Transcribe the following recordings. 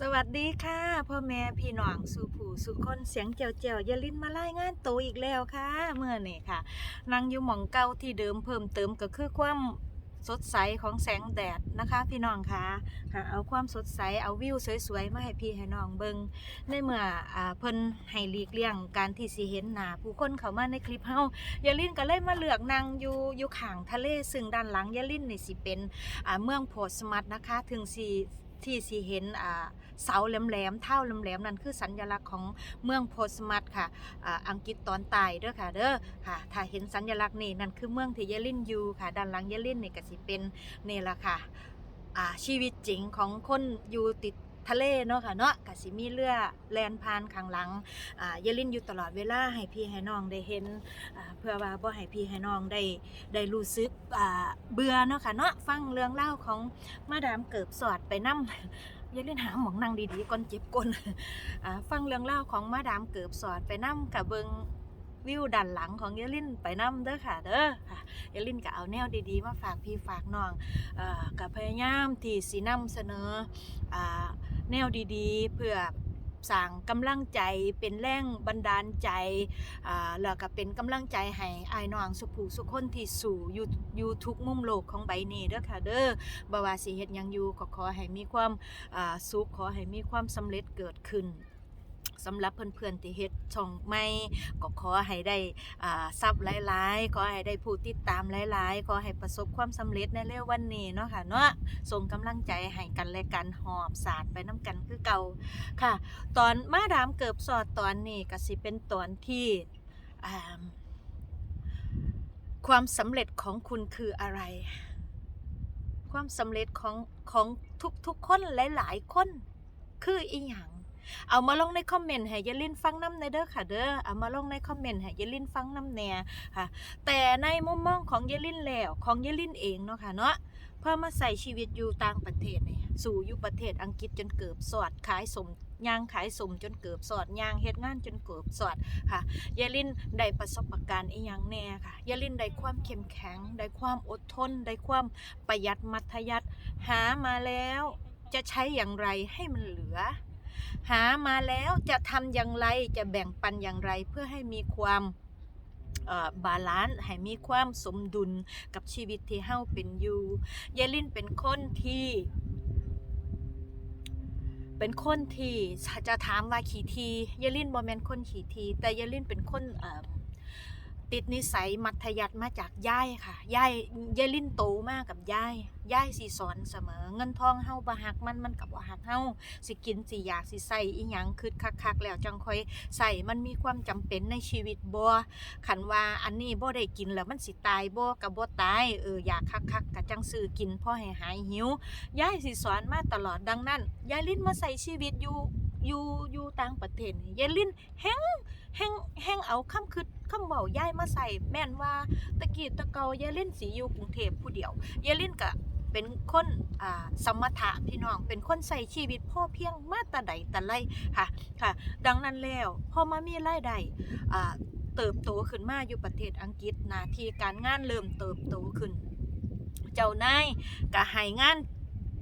สวัสดีค่ะพ่อแม่พี่น้องสู่ผู้สู่คนเสียงเจียวเจียวๆยาลินมารายงานโตอีกแล้วค่ะเมื่อนี่ค่ะนั่งอยู่หม่องเก่าที่เดิมเพิ่มเติมก็คือความสดใสของแสงแดดนะคะ พี่น้องค่ะค่ะเอาความสดใสเอาวิวสวยๆมาให้พี่ให้น้องเบิงในเมื่ออเพิ่นให้หลีกเลี่ยงการที่สิเห็นหนาผู้คนเข้ามาในคลิปเฮายาลินก็เลยมาเลือกนั่งอยู่อยู่ข้างทะเลซึ่งด้านหลังยาลิ้นนี่สิเป็นเมืองโพสมัตนะคะ ถึงสิ ที่สีเห็นเสาแหลมๆเท่าแหลมๆนั่นคือสัญลักษณ์ของเมืองโพสมัตค่ะอ,อังกฤษตอนใต้เด้อค่ะเด้อค่ะ ถ้าเห็นสัญลักษณ์นี่นั่นคือเมืองที่เยลินอยู่ค่ะ ด้านหลังเยลินนี่ก็สิเป็นนี่ละค่ะชีวิตจริงของคนอยู่ติด ทะเลเนาะค่ะเนาะก็สิมีเรือแลนผ่านข้างหลังอ่ายลินอยู่ตลอดเวลาให้พี่ให้น้องได้เห็นอ่าเพื่อว่าบ่ให้พี่ให้น้องได้ได้รู้สึกอ่าเบื่อเนาะค่ะเนาะฟังเรื่องเล่าของมาดามเกิบสอดไปนํอย่าเล่นหาหมองนั่งดีๆก่อนเจ็บก้นอ่าฟังเรื่องเล่าของมาดามเกิบสอดไปนํกับเบิง วิวด้านหลังของเยลินไปนํเด้อค่ะเด้อค่ะเยลินก็เอาแนวดีๆ มาฝากพี่ฝากน้องอกับพยายามที่สีนำเสนออแนวดีๆ เพื่อสร้างกำลังใจเป็นแรงบันดาลใจแล้วก็เป็นกำลังใจให้อายน้องสุภูสุคนที่สู่อยู่อยู่ทุกมุมโลกของใบนี้เด้อค่ะเด้อบ่ว่าสิเฮ็ดยังอยู่ก็ขอให้มีความสุขขอให้มีความสำเร็จเกิดขึ้น สำหรับเพื่อนๆที่เฮ็ดช่องใหม่ก็ขอให้ได้อ่าทรัพย์หลายๆขอให้ได้ผู้ติดตามหลายๆขอให้ประสบความสำเร็จในเร็ววันนี้เนาะค่ะเนาะส่งกำลังใจให้กันและกันหอบสาดไปน้ำกันคือเก่าค่ะ ตอนมาดามเกิบสอดตอนนี้ก็สิเป็นตอนที่ความสำเร็จของคุณคืออะไร ความสำเร็จของของทุกทุกๆคนหลายๆคนคืออีหยัง เอามาลงในคอมเมนต์ให้ยาลินฟังน้ำในเด้อค่ะเด้อเอามาลงในคอมเมนต์ให้ยาลินฟังน้ำแน่ค่ะ แต่ในมุมมองของยาลินแล้วของยาลินเองเนาะค่ะเนาะเพื่อมาใส่ชีวิตอยู่ต่างประเทศนี่สู่อยู่ประเทศอังกฤษจนเกือบสอดขายสมย่างขายสมจนเกือบสอดย่างเฮ็ดงานจนเกือบสอดค่ะยาลินได้ประสบการณ์อีหยังแน่ค่ะยาลินได้ความเข้มแข็ง ได้ความอดทน ได้ความประหยัดมัธยัติหามาแล้ว จะใช้อย่างไรให้มันเหลือ หามาแล้วจะทำอย่างไรจะแบ่งปันอย่างไรเพื่อให้มีความเอ่อบาลานซ์ให้มีความสมดุลกับชีวิตที่เฮาเป็นอยู่ยายลินเป็นคนที่ เป็นคนที่จะถามว่าขี่ทีเยลินบอแมนคนขี่ที แต่เยลินเป็นคนเอ่อ ติดนิสัยมัธยัติมาจากย่ายค่ะย่ายยายลินโตมากกับย่ายย่ายสีสอนเสมอ เงินทองเฮาบ่หักมันมันกับบ่หักเฮาสิกินสิอยากสิใส่อีหยังคือคักๆแล้วจังค่อยใส่มันมีความจำเป็นในชีวิตบ่ขันว่าอันนี้บ่ได้กินแล้วมันสิตายบ่กับบ่ตายเอออยากคักๆกะจังซื้อกินพอให้หายหิวยายสิสอนมาตลอดดังนั้นยายลินมาใส่ชีวิตอยู่อยู่อยู่ต่างประเทศนี่ยายลินแฮง แฮงแฮงเอาคำคือคำเว้ายายมาใส่แม่นว่าตะกี้ตะเกายายลินสิอยู่กรุงเทพผู้เดียวยายลินก็เป็นคนอ่าสมถะพี่น้อง เป็นคนใส่ชีวิตพ่อเพียงมาแตะใดแตะไรค่ะค่ะ ดังนั้นแล้วพอมามีรายได้อ่าเติบโตขึ้นมาอยู่ประเทศอังกฤษนาทีการงานเริ่มเติบโตขึ้น เจ้านายก็ให้งาน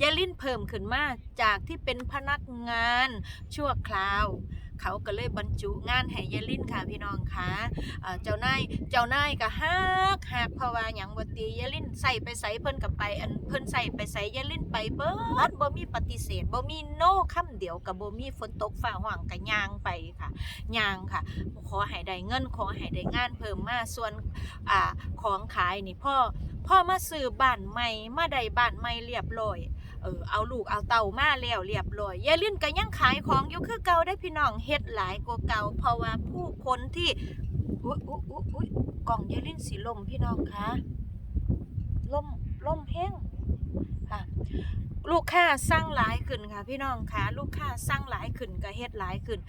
ยาลินเพิ่มขึ้นมาจากที่เป็นพนักงานชั่วคราว เขาก็เลยบรรจุงานให้ยายลินค่ะพี่น้องค่ะเจ้านายเจ้านายก็ฮักฮักเพราะว่าหยังบ่ตียายลินใส่ไปใส่เพิ่นก็ไปอันเพิ่นใส่ไปใส่ยายลินไปเบิดบ่มีปฏิเสธบ่มีโนคำเดียวก็บ่มีฝนตกฟ้าห้างก็ย่างไปค่ะย่างค่ะ ขอให้ได้เงินขอให้ได้งานเพิ่มมาส่วนอ่าของขายนี่พ่อพ่อมาซื้อบ้านใหม่มาได้บ้านใหม่เรียบร้อย เออเอาลูกเอาเต่ามาแล้วเรียบร้อยยายลินก็ยังขายของอยู่คือเก่าได้พี่น้องเฮ็ดหลายกว่าเก่าเพราะว่าผู้คนที่อุ๊ยอุ๊ยอุ๊ยอุ๊ยกล่องยายลินสีลมพี่น้องคะล่มล่มแห้งค่ะลูกค้าสร้างหลายขึ้นค่ะพี่น้องค่ะลูกค้าสร้างหลายขึ้นก็เฮ็ดหลายขึ้น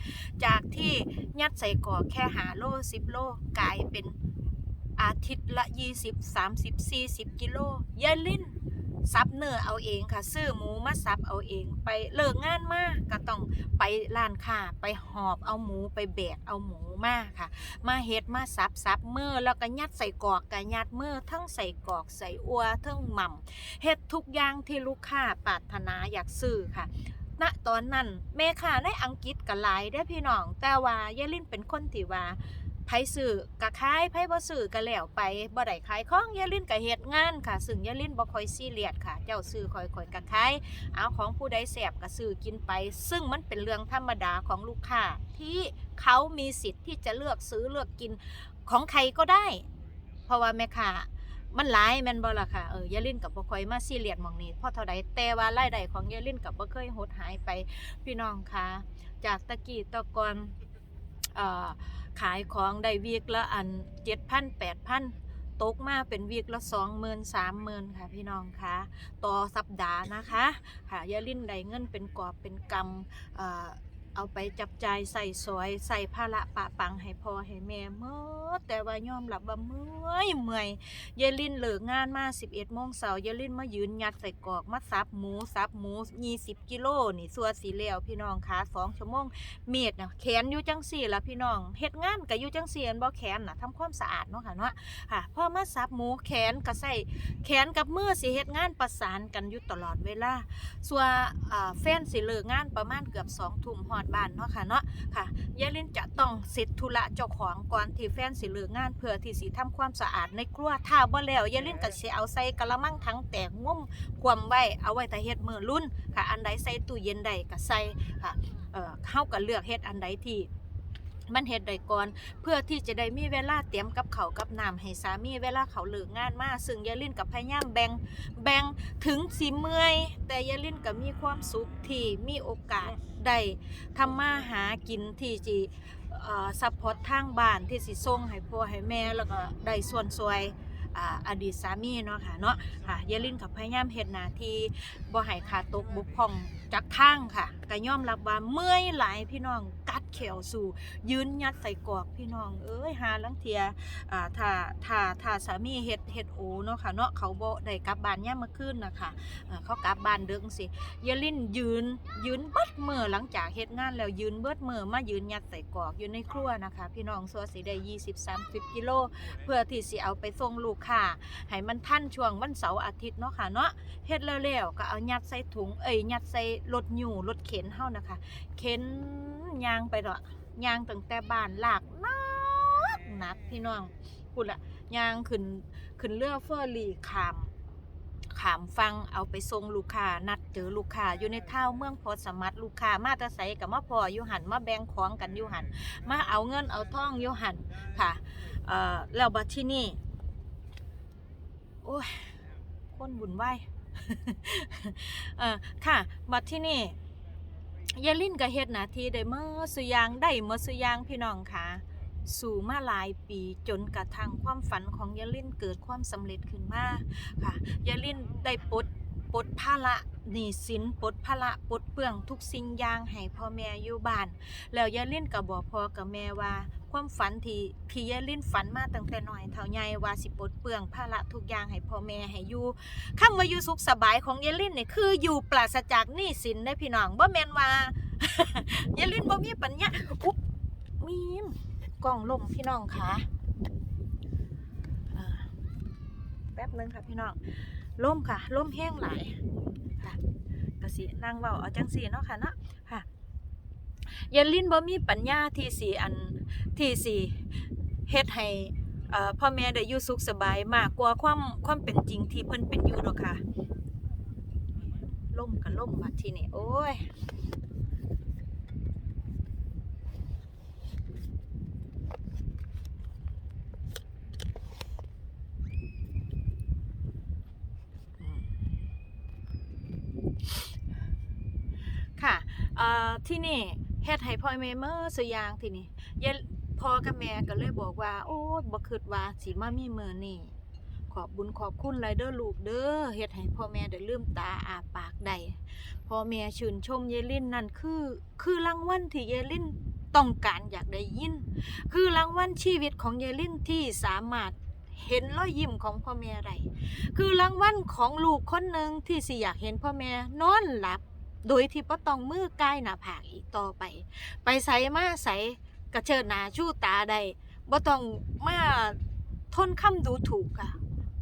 จากที่ยัดใส่กอแค่หาโลสิบโลกลายเป็นอาทิตย์ละ 20 30 40 กิโลยายลิน ซับเนื้อเอาเองค่ะ ซื้อหมูมาซับเอาเอง ไปเลิกงานมาก็ต้องไปร้านค้าไปหอบเอาหมูไปแบกเอาหมูมาค่ะ มาเฮ็ดมาซับซับมือแล้วก็ยัดใส่กอกกะยัดมือทั้งใส่กอกใส่อัวทั้งหม่ำเฮ็ดทุกอย่างที่ลูกค้าปรารถนาอยากซื้อค่ะณตอนนั้นแม่ค้าในอังกฤษก็หลายได้พี่น้อง แต่ว่ายายลินเป็นคนที่ว่า ไผซื้อกะขายไผบ่ซื้อก็แล้วไปบ่ได้ขายของยายลินก็เฮ็ดงานค่ะ ซึ่งยายลินบ่ค่อยซีเรียสค่ะ เจ้าซื้อค่อยๆก็ขายเอาของผู้ใดแซ่บก็ซื้อกินไป ซึ่งมันเป็นเรื่องธรรมดาของลูกค้าที่เขามีสิทธิ์ที่จะเลือกซื้อเลือกกินของใครก็ได้ เพราะว่าแม่ค้ามันหลายแม่นบ่ล่ะค่ะ เออยายลินกับบ่ค่อยมาซีเรียสหมองนี้เพราะเท่าใดแต่ว่ารายได้ของยายลินกับบ่เคยหดหายไปพี่น้องคะจากตะกี้ตะกอนเอ่อ ขายของได้วีกละอันเจ็ดพันแปดพันตกมาเป็นวีกละสองหมื่นสามหมื่นค่ะพี่น้องคะต่อสัปดาห์นะคะค่ะยาลินได้เงินเป็นกอบเป็นกำ เอาไปจับจ่ายใส่สอยใส่ภาระปะปังให้พ่อให้แม่เมื่อแต่ว่ายอมรับว่าเมื่อยเมื่อยเยลินเลิกงานมา 11โมงเสาร์เยลินมายืนยัดใส่กอกมาสับหมูสับหมู 20 กิโลนี่สัวสีแล้วพี่น้องคะ2ชั่วโมงเมียดนะแขนอยู่จังสี่ละพี่น้องเฮ็ดงานก็อยู่จังสี่บ่แขนนะทำความสะอาดเนาะค่ะเนาะค่ะพ่อมาสับหมูแขนก็ใส่แขนกับมือสิเฮ็ดงานประสานกันอยู่ตลอดเวลาส่วแฟนสิเลิกงานประมาณเกือบ2ทุ่มฮอดบ้านเนาะค่ะเนาะค่ะยายลินจะต้องเสร็จธุระเจ้าของก่อนที่แฟนสิเลิกงานเพื่อที่สิทำความสะอาดในครัวถ้าบ่แล้วยายลินก็สิเอาใส่กะละมังทั้งแตกงุ่มความไว้เอาไว้แต่เฮ็ดมื้อรุ่นค่ะ อันใดใส่ตู้เย็นได้ก็ใส่ค่ะเอ่อเฮาก็เลือกเฮ็ดอันใดที่มันเฮ็ดได้ก่อนเพื่อที่จะได้มีเวลาเตรียมกับเขากับน้ำให้สามีเวลาเขาเลิกงานมาซึ่งยายลินกับพยายามแบ่งแบ่งถึงสิเมื่อยแต่ยายลินก็มีความสุขที่มีโอกาส ได้ทำมาหากินที่จีซัพพอร์ตทางบ้านที่สิส่งให้พ่อให้แม่แล้วก็ได้ส่วนซวยอดีตสามีเนาะค่ะเนาะค่ะยายลินกับพยายามเฮ็ดหน้าที่บ่ให้ขาดตกบกพร่อง จากทางค่ะก็ย่อมรับว่าเมื่อยหลายพี่น้องกัดแขวสู่ยืนยัดใส่กรอกพี่น้องเอ้ยหาลังเทียอ่าถ้าถ้าถ้าสามีเฮ็ดเฮ็ดโอเนาะค่ะเนาะเขาบ่ได้กลับบ้านยามมื้อคืนนะคะเขากลับบ้านเดึกสิยาลินยืนยืนเบิดมือหลังจากเฮ็ดงานแล้วยืนเบิดมือมายืนยัดใส่กรอกอยู่ในครัวนะคะ พี่น้องสัวสิได้20 30กิโลเพื่อที่สิเอาไปส่งลูกค้าให้มันทันช่วงวันเสาร์อาทิตย์เนาะค่ะเนาะเฮ็ดแล้วๆก็เอายัดใส่ถุงเอ้ยยัดใส่รถอยู่รถเข็นเฮานะคะ เข็นยางไปเนาะยางตั้งแต่บ้านหลากนักนักพี่น้องพูดละยางขึ้นขึ้นเรือเฟอร์รี่ขามขามฟังเอาไปส่งลูกค้านัดเจอลูกค้าอยู่ในเท่าเมืองพอสมัดลูกค้ามาตะใสกับมาพออยู่หันมาแบ่งของกันอยู่หันมาเอาเงินเอาทองอยู่หันค่ะเอ่อแล้วบัดที่นี่โอ้ยคนบุญไหวาย เออค่ะ บัดที่นี่ยายลินก็เฮ็ดหน้าที่ได้เมื่อสุยางได้เมื่อสุยางพี่น้องค่ะสู่มาหลายปีจนกระทั่งความฝันของยายลินเกิดความสำเร็จขึ้นมาค่ะยายลินได้ปลดปลดภาระหนี้สินปลดภาระปลดเปลื้องทุกสิ่งอย่างให้พ่อแม่อยู่บ้าน แล้วยายลินก็บอกพ่อกับแม่ว่า ความฝันที่ที่ยายลินฝันมาตั้งแต่น้อยเท่าใหญ่ว่าสิปลดเปลืองภาระทุกอย่างให้พ่อแม่ให้อยู่คำว่าอยู่สุขสบายของเยลินเนี่ยคืออยู่ปราศจากหนี้สินได้พี่น้องบ่แม่นว่าเยลินบ่มีปัญญาอุ๊บมีมกล้องลมพี่น้องค่ะอ่าแป๊บหนึงค่ะพี่น้องล่มค่ะล่มแห้งหลายค่ะกะสินั่งเว้าเอาจังซี่เนาะค่ะเนาะค่ะ เยลินบ่มีปัญญาที่สิอันที่สิเฮ็ดให้พ่อแม่ได้อยู่สุขสบายมากกว่าความความเป็นจริงที่เพิ่นเป็นอยู่ดอกค่ะล่มกับล่มบัดที่นี้โอ้ยค่ะที่นี่ เฮ็ดให้พ่อแม่เมื่อสอยางทีนี่ยายพ่อกับแม่ก็เลยบอกว่า โอ้บ่คิดว่าสิมามีมื้อนี้ขอบบุญขอบคุณหลายเด้อลูกเด้อเฮ็ดให้พ่อแม่ได้ลืมตาอาปากได้พ่อแม่ชื่นชมยายลินนั่นคือ คือรางวัลที่ยายลินต้องการอยากได้ยิน คือรางวัลชีวิตของยายลินที่สามารถเห็นรอยยิ้มของพ่อแม่ได้คือรางวัลของลูกคนหนึ่งที่สิอยากเห็นพ่อแม่นอนหลับ โดยที่บ่ต้องมือใกล้หน้าผากอีกต่อไป ไปใส่มาใส่กระเชิดหน้าชูตาได้บ่ต้องมาทนคำดูถูกค่ะ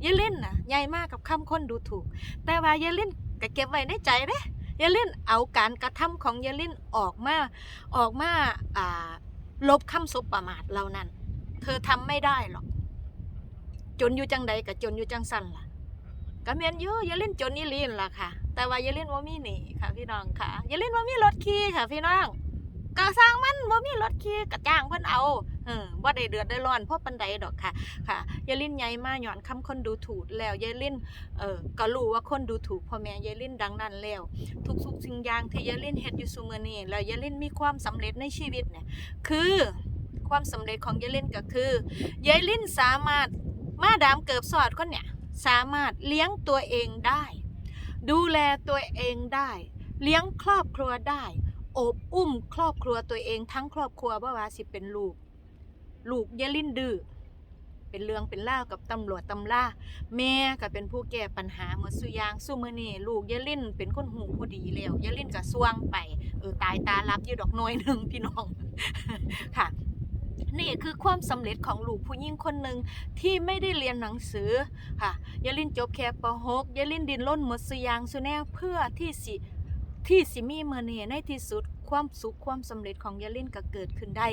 อย่าเล่นนะใหญ่มากกับคำคนดูถูก แต่ว่าอย่าเล่นก็เก็บไว้ในใจเด้ยายลินเอาการกระทำของยายลินออกมาออกมาอ่าลบคำสบประมาทเหล่านั้น เธอทำไม่ได้หรอก จนอยู่จังใดกับจนอยู่จังสั่นล่ะ ก็แมนยู่ยายลินจนนี่ลินล่ะค่ะ แต่ว่าอย่ายลินว่ามีหนีค่ะ พี่น้องค่ะ อย่ายลินว่ามีรถขี่ค่ะ พี่น้องก็สร้างมันว่ามีรถขี่ก็จ้างเพิ่นเอาเออบ่าได้เดือดได้ร้อนเพราะปันใดดอกค่ะ ค่ะ อย่ายลินใหญ่มาหย่อนคำคนดูถูกแล้วอย่ายลินเออก็รู้ว่าคนดูถูกพ่อแม่อย่ายลินดังนั้นแล้ว ทุกๆสิ่งอย่างที่อย่ายลินเฮ็ดอยู่ซุมื้อนี้แล้วย่ายลินมีความสำเร็จในชีวิตเนี่ยคือความสำเร็จของยายลินก็คือยายลินสามารถมาดามเกิบสอดคนเนี่ย สามารถเลี้ยงตัวเองได้ ดูแลตัวเองได้ เลี้ยงครอบครัวได้โอบอุ้มครอบครัวตัวเองทั้งครอบครัวบ่ว่าสิเป็นลูก ลูกยายลินดื้อเป็นเรื่องเป็นเล่ากับตำรวจตำล่าแม่ก็เป็นผู้แก้ปัญหาหมดสุยางสู้มือนี่ลูกยายลินเป็นคนหูผู้ดีแล้วยายลินก็สว่างไปเออตายตารับอยู่ดอกน้อยหนึ่งพี่น้องค่ะ นี่คือความสำเร็จของลูกผู้หญิงคนหนึ่งที่ไม่ได้เรียนหนังสือค่ะยาลินจบแค่ป .6 ยาลินดินล้นหมดสยางสุแนวเพื่อที่สิที่สิมีเมื่อนี่ในที่สุดความสุขความสำเร็จของยาลินก็เกิดขึ้นได้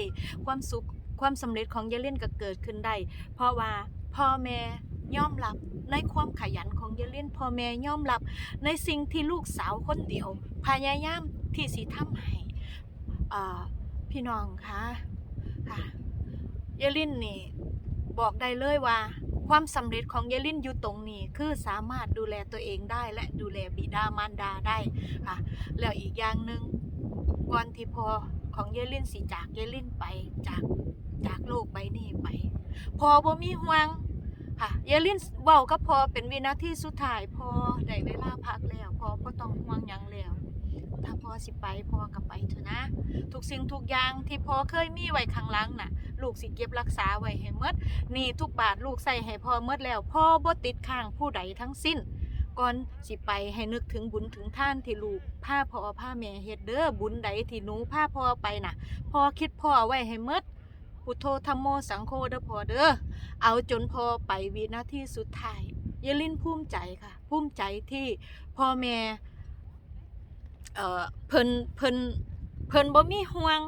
ความสุขความสำเร็จของยาลินก็เกิดขึ้นได้ เพราะว่าพ่อแม่ยอมรับในความขยันของยาลินพ่อแม่ยอมรับในสิ่งที่ลูกสาวคนเดียว พยายามที่สิทำให้อ่าพี่น้องคะ ค่ะยายลินนี่บอกได้เลยว่า ความสำเร็จของยายลินอยู่ตรงนี้คือสามารถดูแลตัวเองได้และดูแลบิดามารดาได้ค่ะแล้วอีกอย่างหนึ่งก่อนที่พอของยายลินสิจากยายลินไปจากจากโลกใบนี้ไป พอบ่มีห่วงค่ะยายลินเว้าก็พอเป็นวินาทีสุดท้ายพอได้เวลาพักแล้วพอบ่ต้องห่วงยังแล้ว อสิไปพ่อก็ไปเถอะนะ ทุกสิ่งทุกอย่างที่พ่อเคยมีไว้ข้างหลังน่ะ ลูกสิเก็บรักษาไว้ให้หมดนี่ทุกบาทลูกใส่ให้พ่อหมดแล้วพ่อบ่ติดข้างผู้ใดทั้งสิ้น ก่อนสิไปให้นึกถึงบุญถึงท่านที่ลูกพาพ่อพาแม่เฮ็ดเด้อบุญใดที่หนูพาพ่อไปน่ะพ่อคิดพ่อไว้ให้หมดพุทโธธัมโมสังโฆเด้อพ่อเด้อเอาจนพ่อไปวินาทีสุดท้ายยายลินภูมิใจค่ะ ภูมิใจที่พ่อแม่ อ่อเพิ่นเพิ่นเพิ่นบ่มีห่วง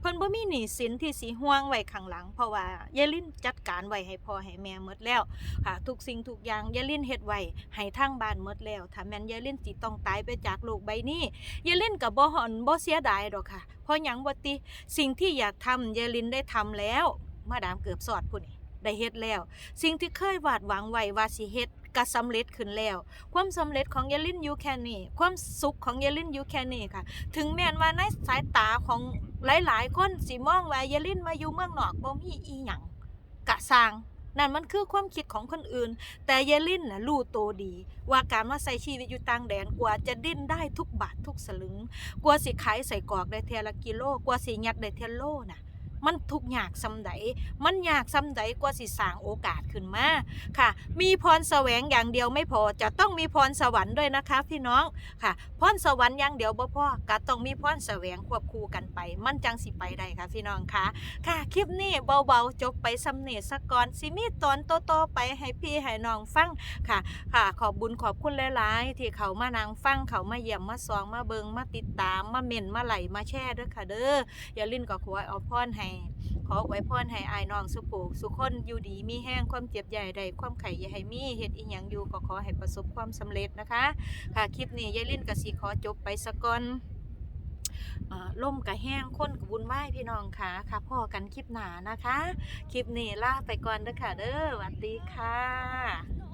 เพิ่นบ่มีหนี้สินที่สิห่วงไว้ข้างหลัง เพราะว่ายายลินจัดการไว้ให้พ่อให้แม่หมดแล้วค่ะทุกสิ่งทุกอย่างยายลินเฮ็ดไว้ให้ทางบ้านหมดแล้วถ้าแม่นยายลินสิต้องตายไปจากโลกใบนี้ยายลินก็บ่หอนบ่เสียดายดอกค่ะ เพราะหยังบ่ติสิ่งที่อยากทำยายลินได้ทำแล้วมาดามเกือบสอดพุ่นนี่ได้เฮ็ดแล้ว สิ่งที่เคยวาดหวังไว้ว่าสิเฮ็ด ก็สำเร็จขึ้นแล้ว ความสำเร็จของยายลินยูแคนี้ความสุขของยายลินยูแคนี้ค่ะ ถึงแม้นว่าในสายตาของหลาย ๆ คนสิมองว่ายายลินมาอยู่เมืองนอกบ่มีอีหยังกะสร้างนั่นมันคือความคิดของคนอื่น แต่ยายลินน่ะรู้โตดี ว่าการมาใส่ชีวิตอยู่ต่างแดนกว่าจะดิ้นได้ทุกบาททุกสลึง กว่าสิขายใส่กอกได้เทละกิโล กว่าสิยัดได้เทโลน่ะ มันทุกอยากซำใดมันอยากซำใดกว่าสิสร้างโอกาสขึ้นมาค่ะ มีพรแสวงอย่างเดียวไม่พอจะต้องมีพรสวรรค์ด้วยนะคะพี่น้องค่ะ พรสวรรค์อย่างเดียวบ่พอก็ต้องมีพรแสวงควบคู่กันไป มันจังสิไปได้ค่ะพี่น้องค่ะ ค่ะคลิปนี้เบาๆจบไปสำเนีสกก่อนสิมีตอนโตๆไปให้พี่ให้น้องฟังค่ะค่ะ ขอบบุญขอบคุณหลายๆ ที่เขามานางฟังเขามาเยี่ยมมาซองมาเบิงมาติดตามมาเม่นมาไหลมาแช่ด้วยค่ะเด้ออย่าลิ้นก็ขอเอาพรให้ขอไว้พรให้อายน้องสุโปกสุคนอยู่ดีมีแห้งความเจ็บใหญ่ใดความไข่อย่าให้มีเฮ็ดอีหยังอยู่ก็ขอให้ประสบความสำเร็จนะคะ ค่ะคลิปนี้ยายลิ้นก็สิขอจบไปสะก่อนอ่าล่มกะแห้งคนกับบุญไหว้พี่น้องค่ะค่ะพ่อกันคลิปหนานะคะ คลิปนี้ลาไปก่อนเด้อค่ะเด้อสวัสดีค่ะ